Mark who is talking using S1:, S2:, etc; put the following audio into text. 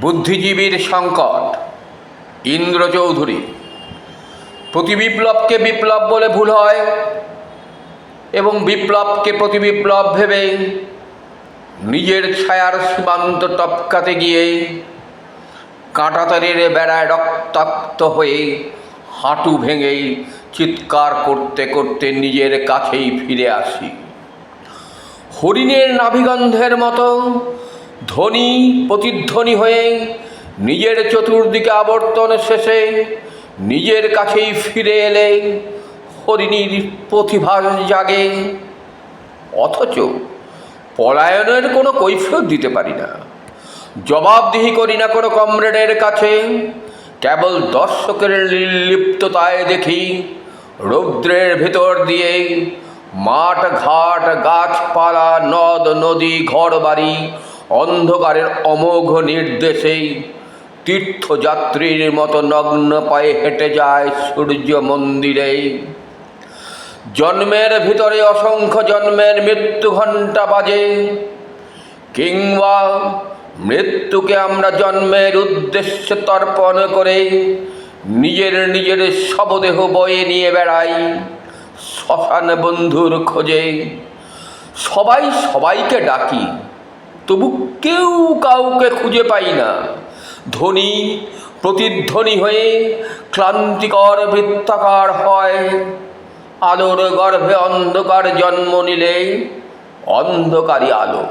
S1: বুদ্ধিজীবীর সংকট। ইন্দ্র চৌধুরী, প্রতি বিপ্লবকে বিপ্লব বলে ভুল হয় এবং বিপ্লবকে প্রতি বিপ্লব ভেবে নিজের ছায়ার সীমান্ত টপকাতে গিয়ে কাঁটাতারের বেড়ায় রক্তাক্ত হয়ে হাঁটু ভেঙে চিৎকার করতে করতে নিজের কাছেই ফিরে আসি। হরিণের নাভিগন্ধের মতো ধ্বনি প্রতিধ্বনি হয়ে নিজের চতুর্দিকে আবর্তন শেষে নিজের কাছেই ফিরে এলে হরিণীর প্রতিভা জাগে। অথচ পলায়নের কোনো কৈফিয়ত দিতে পারি না। জবাবদিহি করি না কোনো কমরেডের কাছে। কেবল দর্শকের নির্লিপ্ততায় দেখি রৌদ্রের ভেতর দিয়ে মাঠ ঘাট গাছপালা, নদ, নদী, ঘরবাড়ি অন্ধকারের অমোঘ নির্দেশেই তীর্থযাত্রীর মতো নগ্ন পায়ে হেঁটে যায় সূর্য মন্দিরে জন্মের ভিতরে অসংখ্য জন্মের মৃত্যু ঘণ্টা বাজে, কিংবা মৃত্যুকে আমরা জন্মের উদ্দেশ্যে তর্পণ করে নিজের নিজের শবদেহ বয়ে নিয়ে বেড়াই শ্মশান বন্ধুর খোঁজে। সবাই সবাইকে ডাকি তবু কেউ কাউকে খুঁজে পাই না। ধ্বনি প্রতিধ্বনি হয়ে ক্লান্তিকর বৃত্তাকার হয়। আলোর গর্ভে অন্ধকার জন্ম নিলে অন্ধকারী আলো।